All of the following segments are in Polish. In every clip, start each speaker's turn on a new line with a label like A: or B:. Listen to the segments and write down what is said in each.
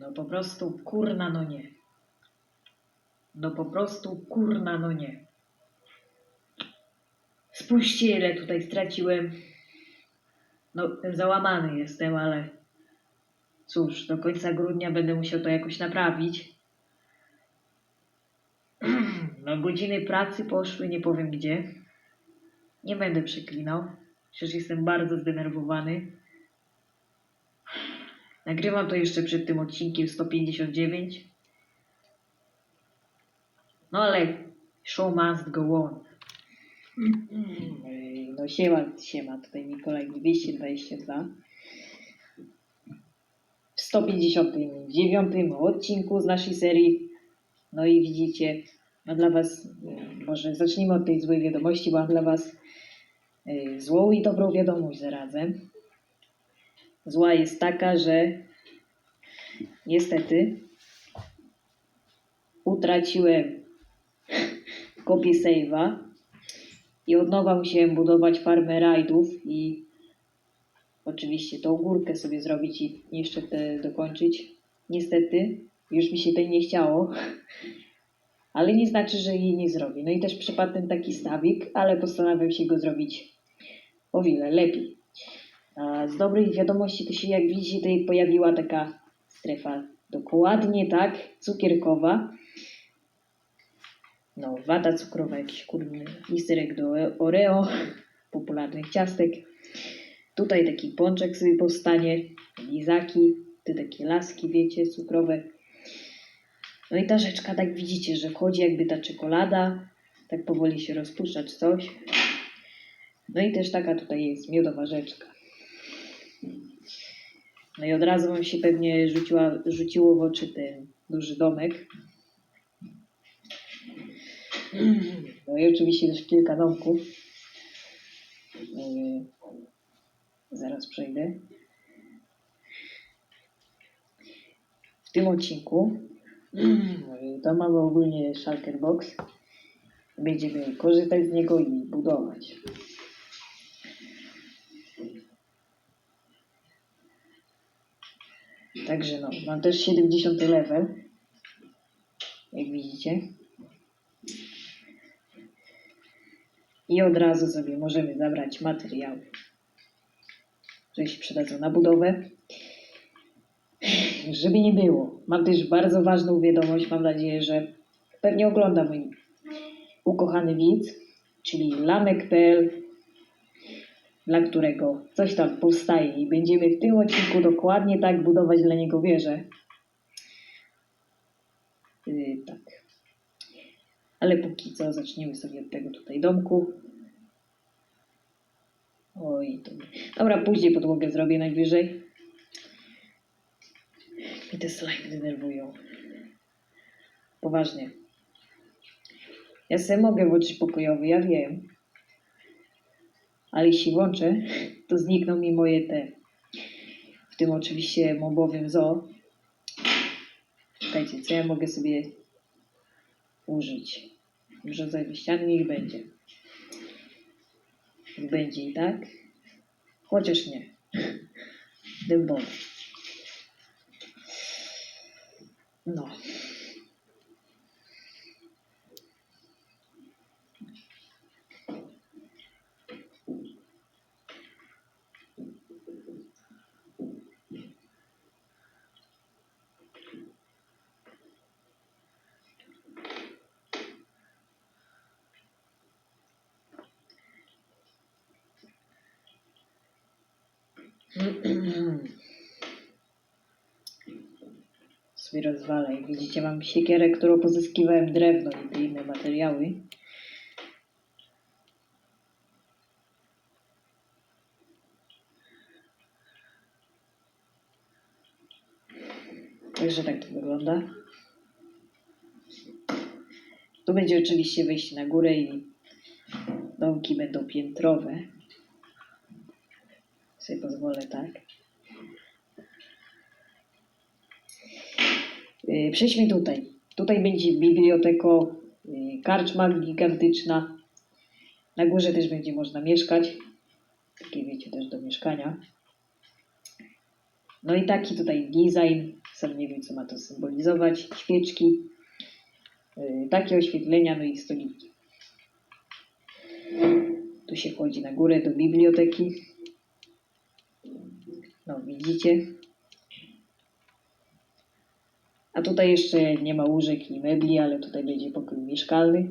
A: No po prostu kurna no nie. No po prostu kurna no nie. Spójrzcie ile tutaj straciłem. No załamany jestem, ale cóż, do końca grudnia będę musiał to jakoś naprawić. No godziny pracy poszły, nie powiem gdzie. Nie będę przeklinał. Przecież jestem bardzo zdenerwowany. Nagrywam to jeszcze przed tym odcinkiem 159. No ale show must go on. Ej, No siema, siema, tutaj Nikolaj 222. W 159 odcinku z naszej serii. No i widzicie, mam dla Was, y, może zacznijmy od tej złej wiadomości, bo mam dla Was y, złą i dobrą wiadomość zarazem. Zła jest taka, że niestety utraciłem kopię save'a i od nowa musiałem budować farmę rajdów i oczywiście tą górkę sobie zrobić i jeszcze te dokończyć. Niestety, już mi się tej nie chciało, ale nie znaczy, że jej nie zrobię. No i też przypadł ten taki stawik, ale postanowiłem się go zrobić o wiele lepiej. Z dobrej wiadomości to się jak widzicie tutaj pojawiła taka strefa dokładnie tak, cukierkowa. No, wata cukrowa, jakiś kurny listerek do Oreo, popularnych ciastek. Tutaj taki pączek sobie powstanie, lizaki, te takie laski, wiecie, cukrowe. No i ta rzeczka, tak widzicie, że wchodzi jakby ta czekolada, tak powoli się rozpuszcza czy coś. No i też taka tutaj jest miodowa rzeczka. No i od razu wam się pewnie rzuciła, rzuciło w oczy ten duży domek. No i oczywiście też kilka domków. Yy, Zaraz przejdę. W tym odcinku yy, to mamy ogólnie Shulker Box. Będziemy korzystać z niego i budować. Także no, mam też 70 level. Jak widzicie. I od razu sobie możemy zabrać materiały, które się przydadzą na budowę. Żeby nie było, mam też bardzo ważną wiadomość. Mam nadzieję, że pewnie ogląda mój ukochany widz, czyli lamek.pl, dla którego coś tam powstaje i będziemy w tym odcinku dokładnie tak budować dla niego wieżę. Yy, tak. Ale póki co zaczniemy sobie od tego tutaj domku. Oj, to... Dobra, później podłogę zrobię najwyżej. I te slime denerwują. Poważnie. Ja sobie mogę włączyć pokojowy, ja wiem. Ale jeśli włączę, to znikną mi moje te. W tym oczywiście mobowym zoo. Czekajcie, co ja mogę sobie użyć? Rodzaj wyściany niech będzie. Niech będzie i tak. Chociaż nie. Dębowy. No. Jak widzicie, mam siekierę, którą pozyskiwałem drewno i te inne materiały. Także tak to wygląda. Tu będzie oczywiście wejście na górę i domki będą piętrowe. Sobie pozwolę tak. Przejdźmy tutaj. Tutaj będzie biblioteko, yy, karczma gigantyczna. Na górze też będzie można mieszkać. Takie wiecie też do mieszkania. No i taki tutaj design Sam nie wiem, co ma to symbolizować. Świeczki, yy, takie oświetlenia, no i stoliki. Tu się wchodzi na górę do biblioteki. No, widzicie. A tutaj jeszcze nie ma łóżek i mebli, ale tutaj będzie pokój mieszkalny.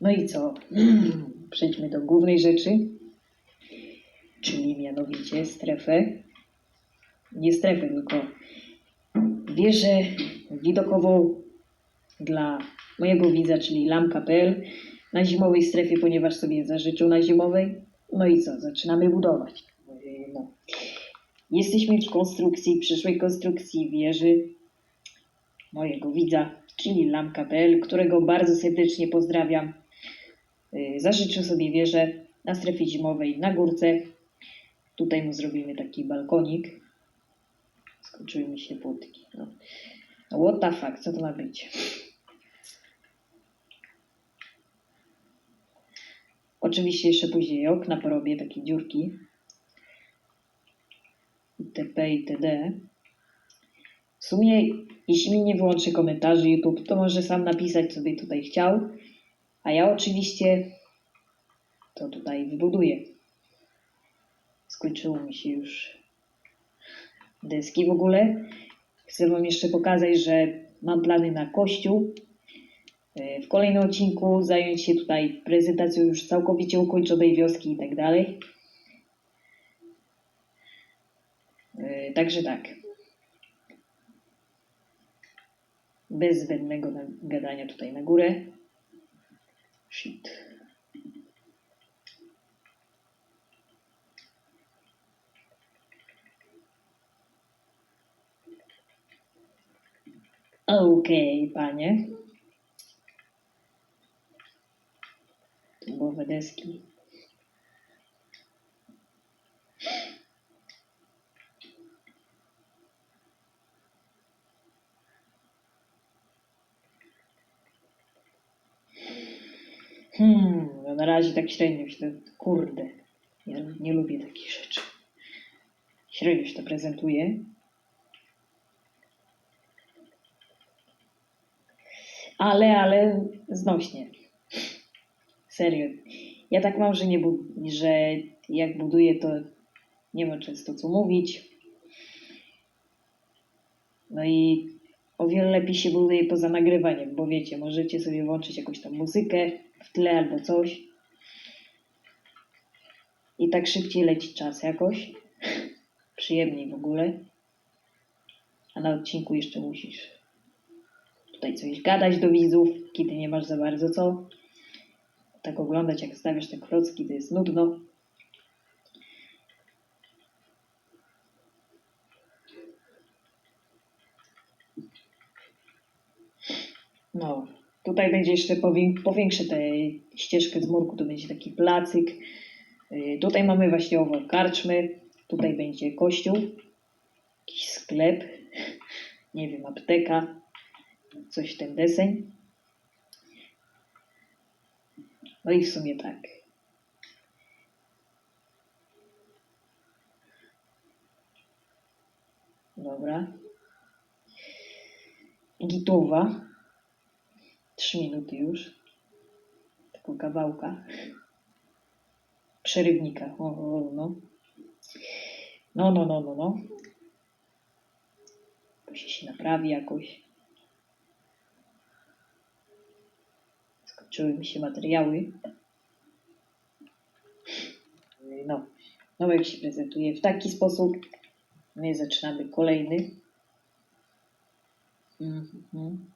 A: No i co? Przejdźmy do głównej rzeczy, czyli mianowicie strefę. Nie strefę, tylko wieżę widokową dla mojego widza, czyli lamka.pl na zimowej strefie, ponieważ sobie zażyczył na zimowej. No i co? Zaczynamy budować. No. Jesteśmy w konstrukcji, przyszłej konstrukcji wieży mojego widza, czyli lamka.pl, którego bardzo serdecznie pozdrawiam. Yy, Zażyczył sobie wieżę na strefie zimowej na górce. Tutaj mu zrobimy taki balkonik. Skończyły mi się płotki. No What the fuck, co to ma być? Oczywiście jeszcze później okna porobię, takie dziurki. itp. itd. W sumie, jeśli mi nie wyłączy komentarzy YouTube, to może sam napisać, co by tutaj chciał. A ja oczywiście to tutaj wybuduję. Skończyło mi się już deski w ogóle. Chcę Wam jeszcze pokazać, że mam plany na kościół. W kolejnym odcinku zająć się tutaj prezentacją już całkowicie ukończonej wioski i tak dalej. E, Także tak. Bez zbędnego gadania tutaj na górę. Shit. Okej, panie. Tubowe deski. Hmm, no na razie tak średnio się to, kurde, ja nie lubię takich rzeczy. Średnio się to prezentuje. Ale, ale znośnie. Serio. Ja tak mam, że, nie bu- że jak buduję, to nie mam często co mówić. No i o wiele lepiej się buduje poza nagrywaniem, bo wiecie, możecie sobie włączyć jakąś tam muzykę w tle albo coś. I tak szybciej leci czas jakoś. Przyjemniej w ogóle. A na odcinku jeszcze musisz tutaj coś gadać do widzów, kiedy nie masz za bardzo co. Tak oglądać, jak stawiasz te klocki, to jest nudno. No, tutaj będzie jeszcze powię- powiększę tę ścieżkę z murku, to będzie taki placyk. Y, Tutaj mamy właśnie owo karczmy, tutaj będzie kościół, jakiś sklep, nie wiem, apteka, coś ten deseń. No i w sumie tak. Dobra. Gituwa. Trzy minuty już. Tylko kawałka. Przerywnika. O, o, no. No, no, no, no, no. Się, się naprawi jakoś. Skończyły mi się materiały. No. No jak się prezentuje w taki sposób. My zaczynamy kolejny. Mhm.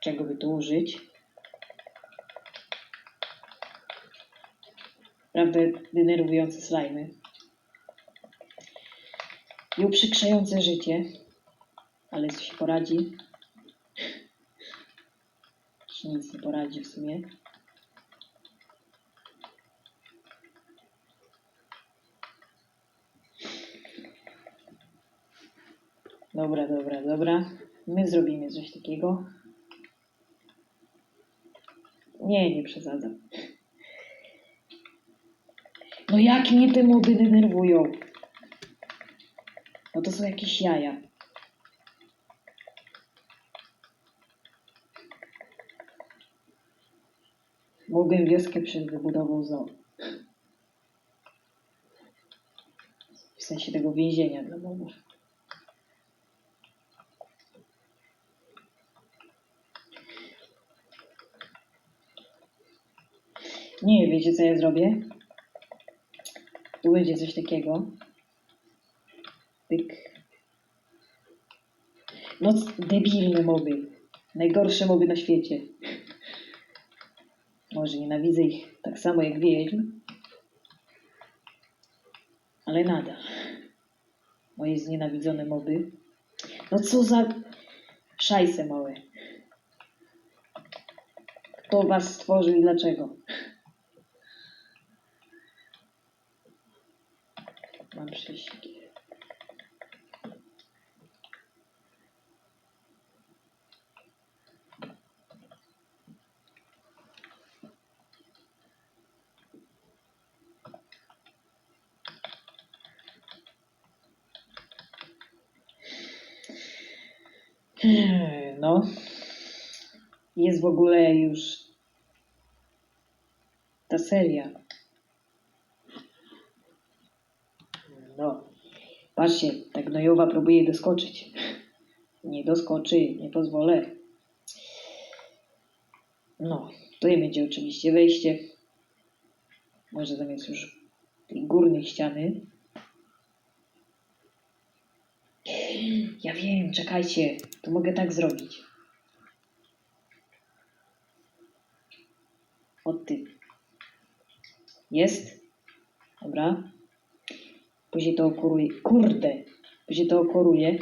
A: Czego by tu użyć? Prawda, denerwujące slajmy. I uprzykrzające życie. Ale co się poradzi? Nic nie poradzi w sumie. Dobra, dobra, dobra. My zrobimy coś takiego. Nie, nie przesadzam. No jak mnie te moby denerwują? No to są jakieś jaja. Mogłem wioskę przed wybudową zoo. W sensie tego więzienia dla mobów. Nie, wiecie co ja zrobię? Tu będzie coś takiego. Tyk. No, debilne moby. Najgorsze moby na świecie. Może nienawidzę ich tak samo jak wiedźm. Ale nadal. Moje znienawidzone moby. No co za szajse małe. Kto was stworzył i dlaczego? Mam prześcigi. No. Jest w ogóle już ta seria. No. Patrzcie, ta gnojowa próbuje doskoczyć. Nie doskoczy, nie pozwolę. No, tutaj będzie oczywiście wejście. Może zamiast już tej górnej ściany. Ja wiem, czekajcie, to mogę tak zrobić. O ty. Jest. Dobra. Później to okoruje. Kurde! Później to okoruje.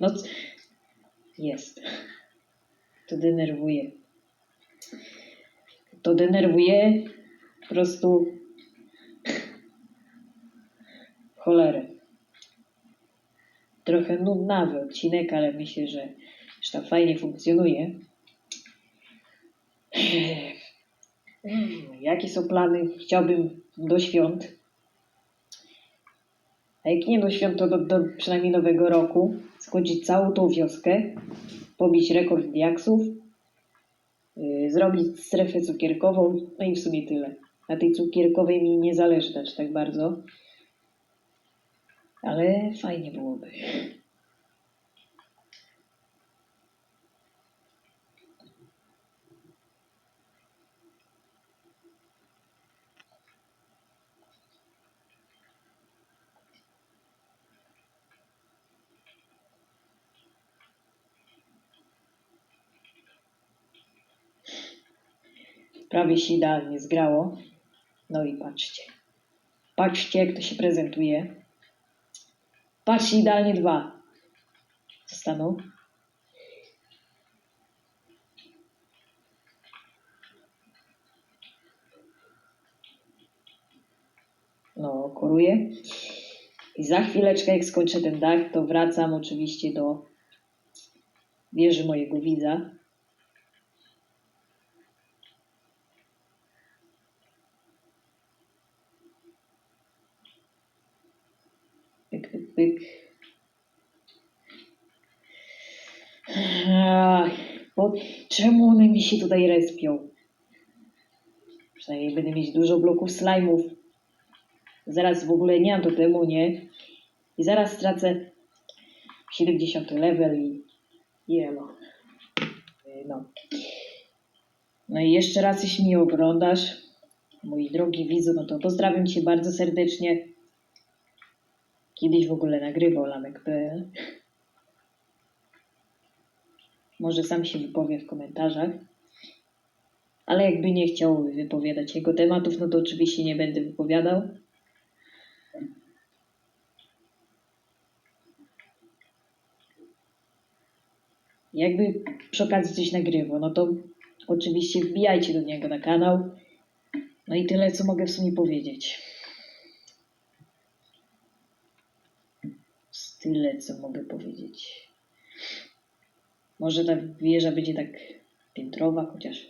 A: No. Jest. To denerwuje. To denerwuje po prostu cholerę. Trochę nudnawy odcinek, ale myślę, że, że tam fajnie funkcjonuje. Mm, Jakie są plany? Chciałbym do świąt. A jak nie do świąt, to do, do przynajmniej nowego roku skończyć całą tą wioskę, pobić rekord diaksów, yy, zrobić strefę cukierkową, no i w sumie tyle. Na tej cukierkowej mi nie zależy aż tak bardzo. Ale fajnie byłoby. Prawie się idealnie zgrało. No i patrzcie. Patrzcie, jak to się prezentuje. Patrzcie, idealnie dwa. Zostaną. No, koruję. I za chwileczkę, jak skończę ten dach, to wracam oczywiście do wieży mojego widza. Pyk, pyk, pyk. Ach, po, czemu one mi się tutaj respią? Przynajmniej będę mieć dużo bloków slajmów. Zaraz w ogóle nie mam totemu, nie? I zaraz stracę 70 level i jelo. No. No i jeszcze raz, jeśli mnie oglądasz, mój drogi widzu, no to pozdrawiam Cię bardzo serdecznie. Kiedyś w ogóle nagrywał lamek.pl. Może sam się wypowie w komentarzach. Ale jakby nie chciał wypowiadać jego tematów, no to oczywiście nie będę wypowiadał. Jakby przy okazji coś nagrywał, no to oczywiście wbijajcie do niego na kanał. No i tyle, co mogę w sumie powiedzieć. Tyle, co mogę powiedzieć. Może ta wieża będzie tak piętrowa, chociaż.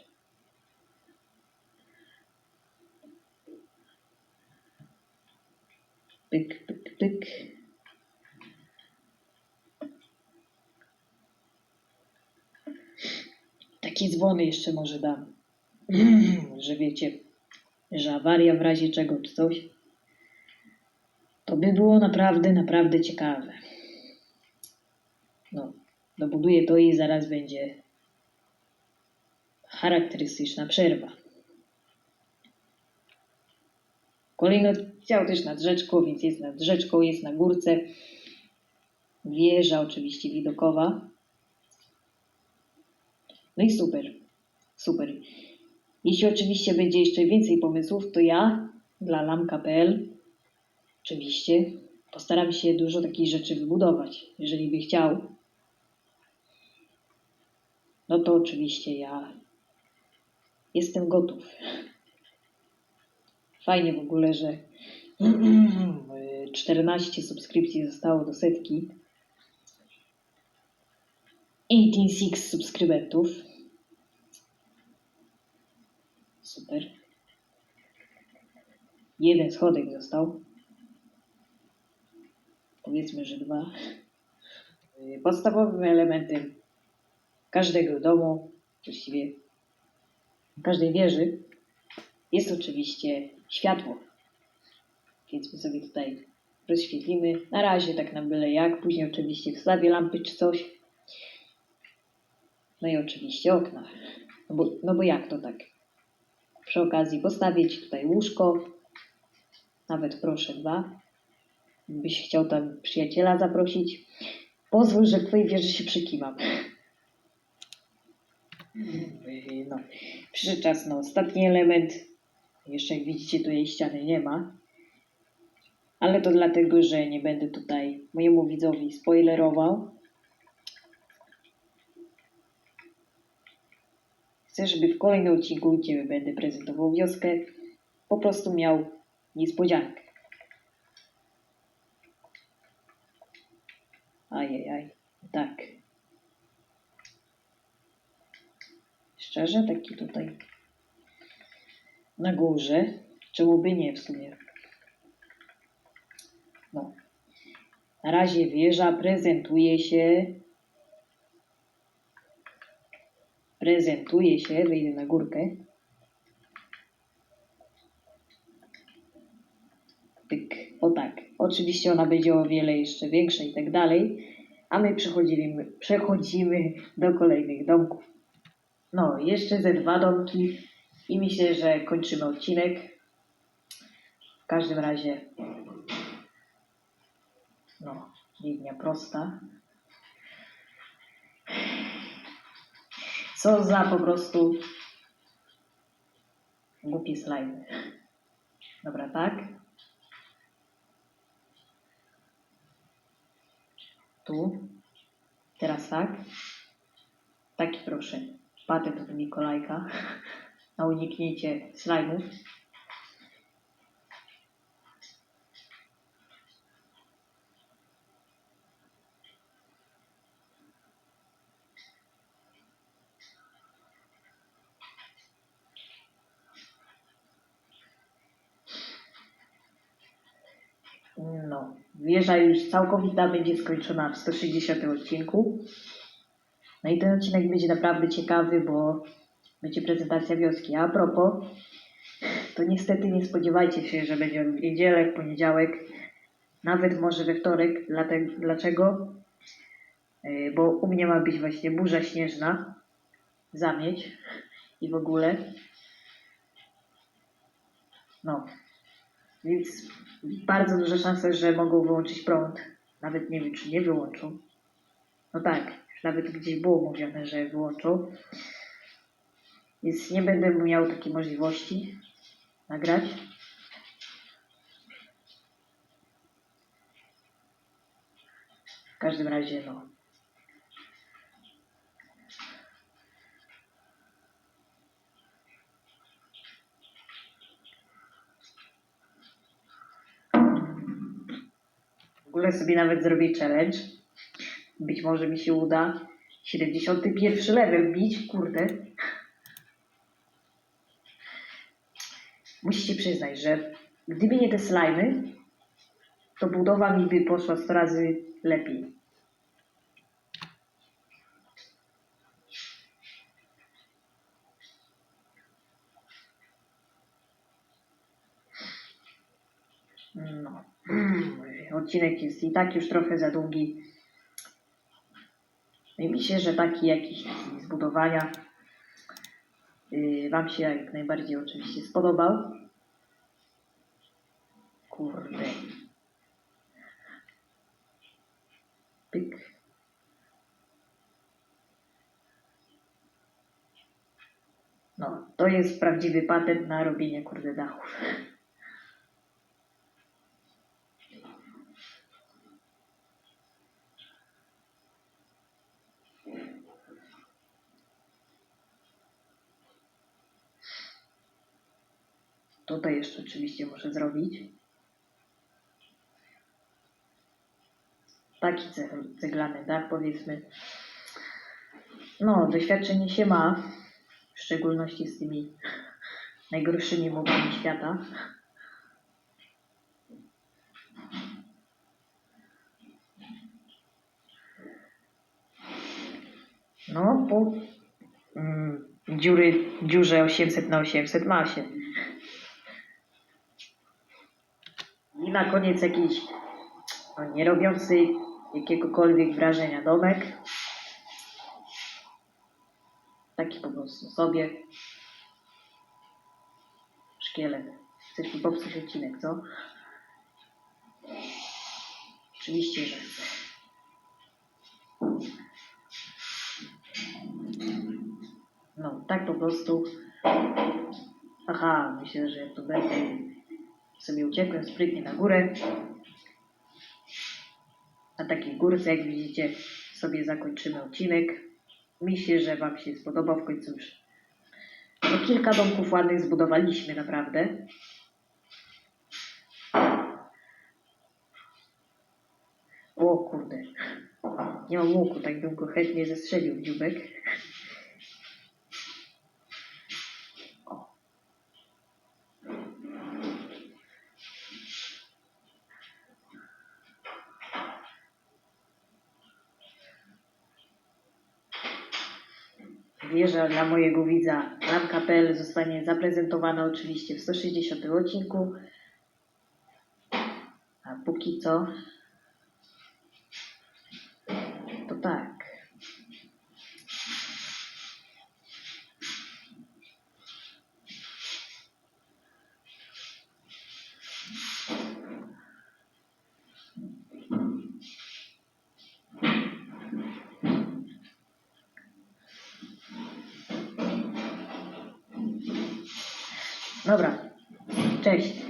A: Pyk, pyk, pyk. Takie dzwony jeszcze może dam. że wiecie, że awaria w razie czego czy coś. To by było naprawdę, naprawdę ciekawe. No, dobuduję to i zaraz będzie charakterystyczna przerwa. Kolejny oddział też nad rzeczką, więc jest nad rzeczką, jest na górce. Wieża oczywiście widokowa. No i super, super. Jeśli oczywiście będzie jeszcze więcej pomysłów, to ja dla lamka.pl oczywiście postaram się dużo takich rzeczy wybudować, jeżeli by chciał. No to oczywiście ja jestem gotów. Fajnie w ogóle, że 14 subskrypcji zostało do setki. 186 subskrybentów. Super. Jeden schodek został. Powiedzmy, że dwa. Podstawowym elementem każdego domu, właściwie każdej wieży, jest oczywiście światło. Więc my sobie tutaj rozświetlimy. Na razie tak na byle jak. Później oczywiście wstawię lampy czy coś. No i oczywiście okna. No bo, no bo jak to tak? Przy okazji postawić tutaj łóżko. Nawet proszę dwa. Byś chciał tam przyjaciela zaprosić. Pozwól, że w twojej wieży się przykiwam. Yy, No. Przyszedł czas na ostatni element. Jeszcze jak widzicie, tutaj ściany nie ma. Ale to dlatego, że nie będę tutaj mojemu widzowi spoilerował. Chcę, żeby w kolejnym odcinku, gdzie będę prezentował wioskę, po prostu miał niespodziankę. Ajajaj, tak. Szczerze, taki tutaj na górze. Czemu by nie w sumie? No. Na razie wieża prezentuje się. Prezentuje się, wyjdę na górkę. Tyk, o tak. Oczywiście ona będzie o wiele jeszcze większa i tak dalej. A my przechodzimy, przechodzimy do kolejnych domków. No, jeszcze ze dwa domki i myślę, że kończymy odcinek. W każdym razie, no, linia prosta. Co za po prostu głupi slajd. Dobra, tak. Tu. Teraz tak. Taki proszę. Patent od Mikołajka na uniknięcie slajmów. No, wieża już całkowita będzie skończona w 160 odcinku. No i ten odcinek będzie naprawdę ciekawy, bo będzie prezentacja wioski. A propos, to niestety nie spodziewajcie się, że będzie w niedzielę, poniedziałek, nawet może we wtorek. Dlaczego? Yy, Bo u mnie ma być właśnie burza śnieżna, zamieć i w ogóle. No, więc bardzo duże szanse, że mogą wyłączyć prąd. Nawet nie wiem, czy nie wyłączą. No tak, nawet gdzieś było mówione, że wyłączą. Więc nie będę miał takiej możliwości nagrać. W każdym razie, no. W ogóle sobie nawet zrobię challenge. Być może mi się uda. 71 level bić, kurde. Musicie przyznać, że gdyby nie te slajmy, to budowa mi by poszła 100 razy lepiej. No. Odcinek jest i tak już trochę za długi. I myślę, że taki jakiś zbudowania yy, Wam się jak najbardziej oczywiście spodobał. Kurde. Pyk. No, to jest prawdziwy patent na robienie kurde dachów. Tutaj jeszcze oczywiście muszę zrobić. Taki ce- ceglany dach powiedzmy. No, doświadczenie się ma. W szczególności z tymi najgorszymi mowami świata. No, po mm, dziury, dziurze 800 na 800 ma się. I na koniec jakiś no, nie robiący jakiegokolwiek wrażenia domek. Taki po prostu sobie. Szkielet. Chcesz mi popsuć odcinek, co? Oczywiście, że chcę. No, tak po prostu. Aha, myślę, że to będę sobie uciekłem sprytnie na górę. Na takiej górce, jak widzicie, sobie zakończymy odcinek. Myślę, że Wam się spodobał w końcu już. No, kilka domków ładnych zbudowaliśmy, naprawdę. O kurde. Nie mam łuku, tak bym go chętnie zestrzelił w dziubek. Dla mojego widza Lamka.pl zostanie zaprezentowana oczywiście w 160 odcinku. A póki co Dobra. Cześć.